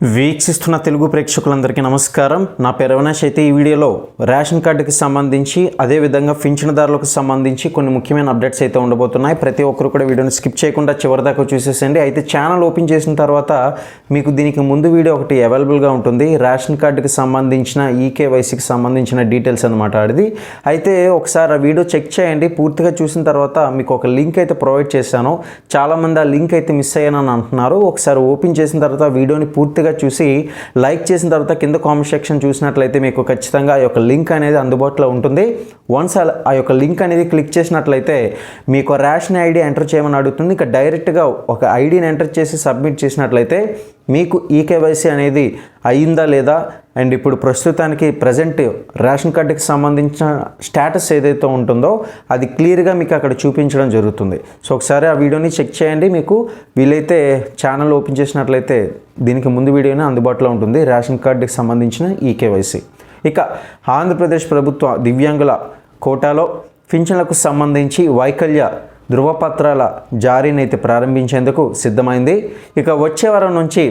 వీక్షిస్తున్న తెలుగు ప్రేక్షకులందరికీ నమస్కారం. నా పేరు అవినాష్. అయితే ఈ వీడియోలో రేషన్ కార్డుకి సంబంధించి అదేవిధంగా పింఛనదారులకు సంబంధించి కొన్ని ముఖ్యమైన అప్డేట్స్ అయితే ఉండబోతున్నాయి. ప్రతి ఒక్కరు కూడా వీడియోని స్కిప్ చేయకుండా చివరిదాకా చూసేసండి అయితే ఛానల్ ఓపెన్ చేసిన తర్వాత మీకు దీనికి ముందు వీడియో ఒకటి అవైలబుల్గా ఉంటుంది. రేషన్ కార్డుకి సంబంధించిన ఈకేవైసీకి సంబంధించిన డీటెయిల్స్ అనమాట అది అయితే ఒకసారి ఆ వీడియో చెక్ చేయండి. పూర్తిగా చూసిన తర్వాత మీకు ఒక లింక్ అయితే ప్రొవైడ్ చేశాను. చాలామంది ఆ లింక్ అయితే మిస్ అయ్యానని అంటున్నారు. ఒకసారి ఓపెన్ చేసిన తర్వాత వీడియోని పూర్తిగా చూసి లైక్ చేసిన తర్వాత కింద కామెంట్ సెక్షన్ చూసినట్లయితే మీకు ఖచ్చితంగా ఆ యొక్క లింక్ అనేది అందుబాటులో ఉంటుంది. వన్స్ ఆ యొక్క లింక్ అనేది క్లిక్ చేసినట్లయితే మీకు రేషన్ ఐడి ఎంటర్ చేయమని అడుగుతుంది. ఇంకా డైరెక్ట్గా ఒక ఐడిని ఎంటర్ చేసి సబ్మిట్ చేసినట్లయితే మీకు ఈకేవైసీ అనేది అయిందా లేదా అండ్ ఇప్పుడు ప్రస్తుతానికి ప్రజెంట్ రేషన్ కార్డుకి సంబంధించిన స్టేటస్ ఏదైతే ఉంటుందో అది క్లియర్గా మీకు అక్కడ చూపించడం జరుగుతుంది. సో ఒకసారి ఆ వీడియోని చెక్ చేయండి. మీకు వీలైతే ఛానల్ ఓపెన్ చేసినట్లయితే దీనికి ముందు వీడియోనే అందుబాటులో ఉంటుంది. రేషన్ కార్డుకి సంబంధించిన ఈకేవైసీ. ఇక ఆంధ్రప్రదేశ్ ప్రభుత్వ దివ్యాంగుల కోటాలో పింఛన్లకు సంబంధించి వైకల్య ధృవపత్రాల జారీని అయితే ప్రారంభించేందుకు సిద్ధమైంది. ఇక వచ్చే వారం నుంచి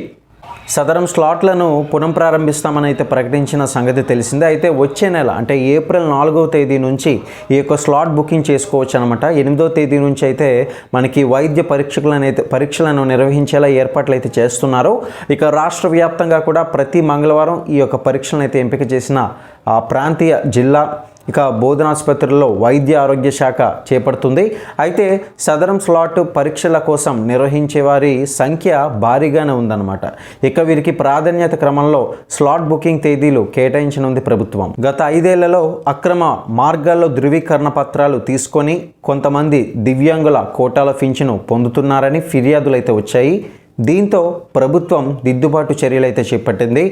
సదరం స్లాట్లను పునఃప్రారంభిస్తామని అయితే ప్రకటించిన సంగతి తెలిసిందే. అయితే వచ్చే నెల అంటే ఏప్రిల్ నాలుగవ తేదీ నుంచి ఈ యొక్క స్లాట్ బుకింగ్ చేసుకోవచ్చు అనమాట ఎనిమిదో తేదీ నుంచి అయితే మనకి వైద్య పరీక్షలను అయితే పరీక్షలను నిర్వహించేలా ఏర్పాట్లు అయితే చేస్తున్నారు. ఇక రాష్ట్ర వ్యాప్తంగా కూడా ప్రతి మంగళవారం ఈ యొక్క పరీక్షలను అయితే ఎంపిక చేసిన ఆ ప్రాంతీయ జిల్లా ఇక బోధనాసుపత్రుల్లో వైద్య ఆరోగ్య శాఖ చేపడుతుంది. అయితే సదరం స్లాట్ పరీక్షల కోసం నిర్వహించే వారి సంఖ్య భారీగానే ఉందన్నమాట. ఇక వీరికి ప్రాధాన్యత క్రమంలో స్లాట్ బుకింగ్ తేదీలు కేటాయించనుంది ప్రభుత్వం. గత ఐదేళ్ళలో అక్రమ మార్గాల్లో ధృవీకరణ పత్రాలు తీసుకొని కొంతమంది దివ్యాంగుల కోటాల పింఛను పొందుతున్నారని ఫిర్యాదులు అయితే వచ్చాయి. దీంతో ప్రభుత్వం దిద్దుబాటు చర్యలైతే చేపట్టింది.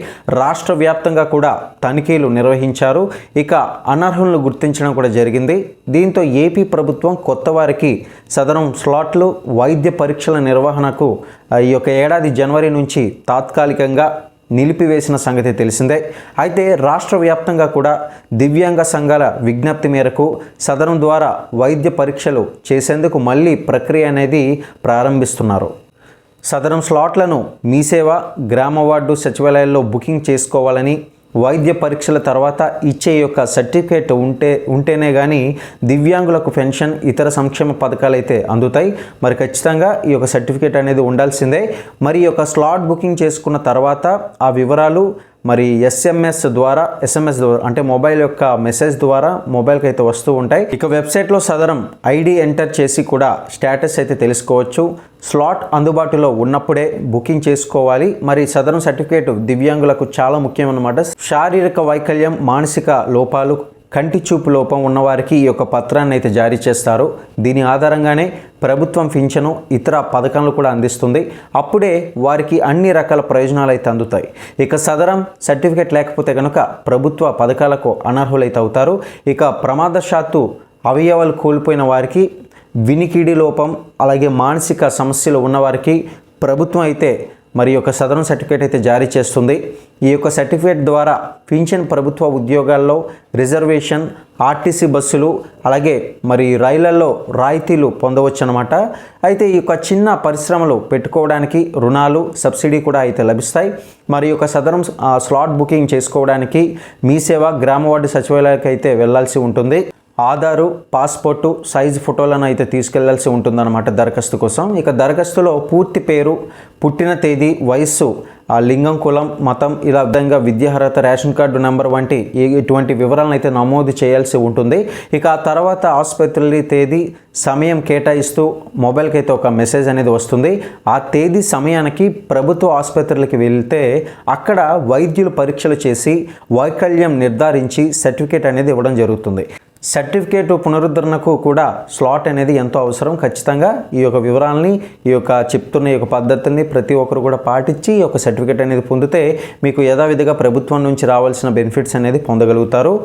రాష్ట్ర వ్యాప్తంగా కూడా తనిఖీలు నిర్వహించారు. ఇక అనర్హులను గుర్తించడం కూడా జరిగింది. దీంతో ఏపీ ప్రభుత్వం కొత్త వారికి సదరం స్లాట్లు వైద్య పరీక్షల నిర్వహణకు ఈ యొక్క ఏడాది జనవరి నుంచి తాత్కాలికంగా నిలిపివేసిన సంగతి తెలిసిందే. అయితే రాష్ట్ర వ్యాప్తంగా కూడా దివ్యాంగ సంఘాల విజ్ఞప్తి మేరకు సదనం ద్వారా వైద్య పరీక్షలు చేసేందుకు మళ్ళీ ప్రక్రియ అనేది ప్రారంభిస్తున్నారు. సదరం స్లాట్లను మీ సేవ గ్రామ వార్డు సచివాలయాల్లో బుకింగ్ చేసుకోవాలని వైద్య పరీక్షల తర్వాత ఇచ్చే యొక్క సర్టిఫికేట్ ఉంటే ఉంటేనే కానీ దివ్యాంగులకు పెన్షన్ ఇతర సంక్షేమ పథకాలు అయితే అందుతాయి. మరి ఖచ్చితంగా ఈ యొక్క సర్టిఫికేట్ అనేది ఉండాల్సిందే. మరి ఈ యొక్క స్లాట్ బుకింగ్ చేసుకున్న తర్వాత ఆ వివరాలు మరి ఎస్ఎంఎస్ ద్వారా ఎస్ఎంఎస్ ద్వారా అంటే మొబైల్ యొక్క మెసేజ్ ద్వారా మొబైల్కి అయితే వస్తూ ఉంటాయి. ఇక వెబ్సైట్లో సదరం ఐడి ఎంటర్ చేసి కూడా స్టేటస్ అయితే తెలుసుకోవచ్చు. స్లాట్ అందుబాటులో ఉన్నప్పుడే బుకింగ్ చేసుకోవాలి. మరి సదరం సర్టిఫికేట్ దివ్యాంగులకు చాలా ముఖ్యం అన్నమాట శారీరక వైకల్యం మానసిక లోపాలు కంటి చూపు లోపం ఉన్నవారికి ఈ యొక్క పత్రాన్ని అయితే జారీ చేస్తారు. దీని ఆధారంగానే ప్రభుత్వం పింఛను ఇతర పథకాలు కూడా అందిస్తుంది. అప్పుడే వారికి అన్ని రకాల ప్రయోజనాలు అయితే అందుతాయి. ఇక సదరం సర్టిఫికేట్ లేకపోతే కనుక ప్రభుత్వ పథకాలకు అనర్హులైతే అవుతారు. ఇక ప్రమాదశాత్తు అవయవాలు కోల్పోయిన వారికి వినికిడి లోపం అలాగే మానసిక సమస్యలు ఉన్నవారికి ప్రభుత్వం అయితే మరి యొక్క సదరం సర్టిఫికేట్ అయితే జారీ చేస్తుంది. ఈ యొక్క సర్టిఫికేట్ ద్వారా పింఛన్ ప్రభుత్వ ఉద్యోగాల్లో రిజర్వేషన్ ఆర్టీసీ బస్సులు అలాగే మరి రైళ్ళలో రాయితీలు పొందవచ్చు అనమాట అయితే ఈ యొక్క చిన్న పరిశ్రమలు పెట్టుకోవడానికి రుణాలు సబ్సిడీ కూడా అయితే లభిస్తాయి. మరి యొక్క సదరం స్లాట్ బుకింగ్ చేసుకోవడానికి మీ సేవ గ్రామ వార్డు సచివాలయానికి అయితే వెళ్ళాల్సి ఉంటుంది. ఆధారు పాస్పోర్టు సైజు ఫోటోలను అయితే తీసుకెళ్ళాల్సి ఉంటుందన్నమాట దరఖాస్తు కోసం. ఇక దరఖాస్తులో పూర్తి పేరు పుట్టిన తేదీ వయస్సు ఆ లింగం కులం మతం ఇలా విధంగా విద్యార్హత రేషన్ కార్డు నెంబర్ వంటి ఇటువంటి వివరాలను అయితే నమోదు చేయాల్సి ఉంటుంది. ఇక ఆ తర్వాత ఆసుపత్రి తేదీ సమయం కేటాయిస్తూ మొబైల్కి అయితే ఒక మెసేజ్ అనేది వస్తుంది. ఆ తేదీ సమయానికి ప్రభుత్వ ఆసుపత్రులకి వెళ్తే అక్కడ వైద్యులు పరీక్షలు చేసి వైకల్యం నిర్ధారించి సర్టిఫికేట్ అనేది ఇవ్వడం జరుగుతుంది. సర్టిఫికేట్ పునరుద్ధరణకు కూడా స్లాట్ అనేది ఎంతో అవసరం. ఖచ్చితంగా ఈ యొక్క వివరాలని ఈ యొక్క చెప్తున్న ఈ యొక్క పద్ధతుల్ని ప్రతి ఒక్కరు కూడా పాటించి ఈ యొక్క సర్టిఫికేట్ అనేది పొందితే మీకు యథావిధిగా ప్రభుత్వం నుంచి రావాల్సిన బెనిఫిట్స్ అనేది పొందగలుగుతారు.